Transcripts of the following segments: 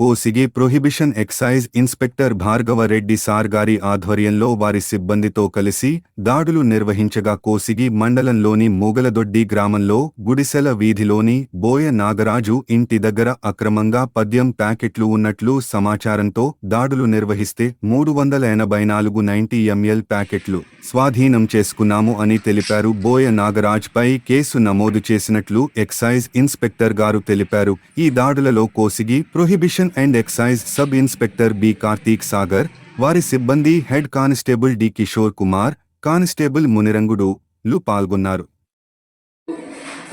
Kosigi prohibition excise inspector Bhargava Reddy sir గారి ఆధ్వర్యంలో వారి సిబ్బందితో కలిసి దాడులు నిర్వహించగా కోసిగి మండలంలోని మూగలదొడ్డి గ్రామంలో గుడిసెల వీధిలోని బోయ నాగరాజు ఇంటి దగ్గర అక్రమంగా పద్యం ప్యాకెట్లు ఉన్నట్లు సమాచారంతో దాడులు నిర్వహిస్తే మూడు వందల ఎనభై నాలుగు నైంటీ ఎంఎల్ ప్యాకెట్లు స్వాధీనం చేసుకున్నాము అని తెలిపారు బోయ నాగరాజ్ పై కేసు నమోదు చేసినట్లు ఎక్సైజ్ ఇన్స్పెక్టర్ గారు తెలిపారు. ఈ దాడులలో Kosigi prohibition and excise sub inspector B Karthik Sagar వారి సిబ్బంది head constable D Kishore Kumar constable Munirangudu లు పాల్గొన్నారు.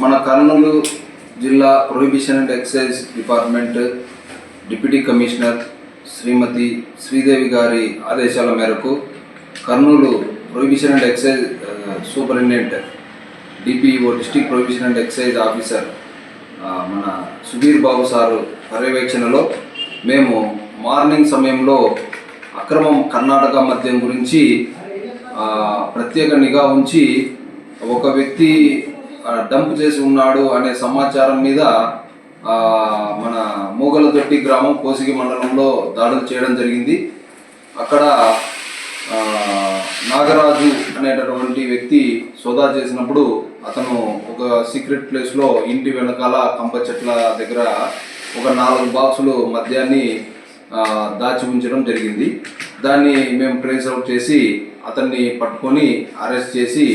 మన కర్నూలు జిల్లా prohibition and excise department deputy commissioner Shrimati Sridevi గారి ఆదేశాల మేరకు Kurnool prohibition and excise superintendent DPO district prohibition and excise officer మన సుధీర్ బాబు సారు పర్యవేక్షణలో మేము మార్నింగ్ సమయంలో అక్రమం కర్ణాటక మద్యం గురించి ప్రత్యేక నిఘా ఉంచి ఒక వ్యక్తి డంప్ చేసి ఉన్నాడు అనే సమాచారం మీద మన మూగలదొట్టి గ్రామం కోసిగి మండలంలో దాడులు చేయడం జరిగింది. అక్కడ నాగరాజు అనేటటువంటి వ్యక్తి సోదా చేసినప్పుడు అతను ఒక సీక్రెట్ ప్లేస్లో ఇంటి వెనకాల కంప చెట్ల దగ్గర ఒక నాలుగు బాక్సులు మద్యాన్ని దాచి ఉంచడం జరిగింది. దాన్ని మేము ట్రేస్ అవుట్ చేసి అతన్ని పట్టుకొని అరెస్ట్ చేసి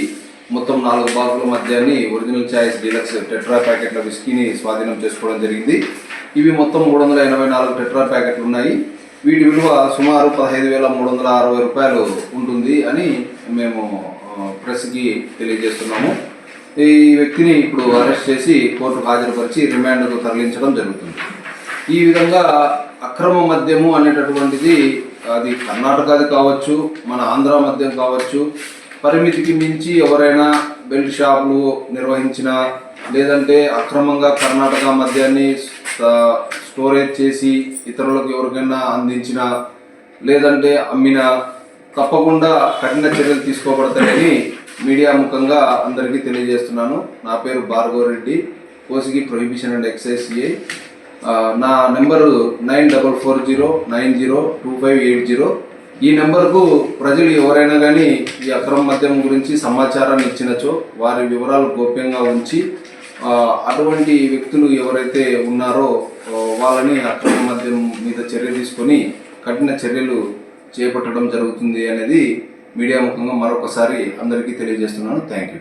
మొత్తం నాలుగు బాక్సుల మద్యాన్ని ఒరిజినల్ చాయిస్ డీలక్స్ టెట్రా ప్యాకెట్ల విస్కీని స్వాధీనం చేసుకోవడం జరిగింది. ఇవి మొత్తం మూడు వందల ఎనభై నాలుగు టెట్రా ప్యాకెట్లు ఉన్నాయి. వీటి విలువ సుమారు పదహైదు వేల మూడు వందల అరవై రూపాయలు ఉంటుంది అని మేము ప్రెస్కి తెలియజేస్తున్నాము. ఈ వ్యక్తిని ఇప్పుడు అరెస్ట్ చేసి కోర్టుకు హాజరుపరిచి రిమాండ్కు తరలించడం జరుగుతుంది. ఈ విధంగా అక్రమ మద్యము అనేటటువంటిది అది కర్ణాటకది కావచ్చు మన ఆంధ్ర మద్యం కావచ్చు పరిమితికి మించి ఎవరైనా బెల్ట్ షాపులు నిర్వహించిన లేదంటే అక్రమంగా కర్ణాటక మద్యాన్ని స్టోరేజ్ చేసి ఇతరులకు ఎవరికైనా అందించిన లేదంటే అమ్మిన తప్పకుండా కఠిన చర్యలు తీసుకోబడతాయని మీడియా ముఖంగా అందరికీ తెలియజేస్తున్నాను. నా పేరు Bhargava Reddy Kosigi prohibition and excise CI. నా number nine double four zero nine zero two five eight zero. ఈ నెంబర్కు ప్రజలు ఎవరైనా కానీ ఈ అక్రమ మద్యం గురించి సమాచారాన్ని ఇచ్చినచో వారి వివరాలు గోప్యంగా ఉంచి అటువంటి వ్యక్తులు ఎవరైతే ఉన్నారో వాళ్ళని అక్రమ మద్యం మీద చర్య తీసుకొని కఠిన చర్యలు చేపట్టడం జరుగుతుంది అనేది మీడియా ముఖంగా మరొకసారి అందరికీ తెలియజేస్తున్నాను. Thank you.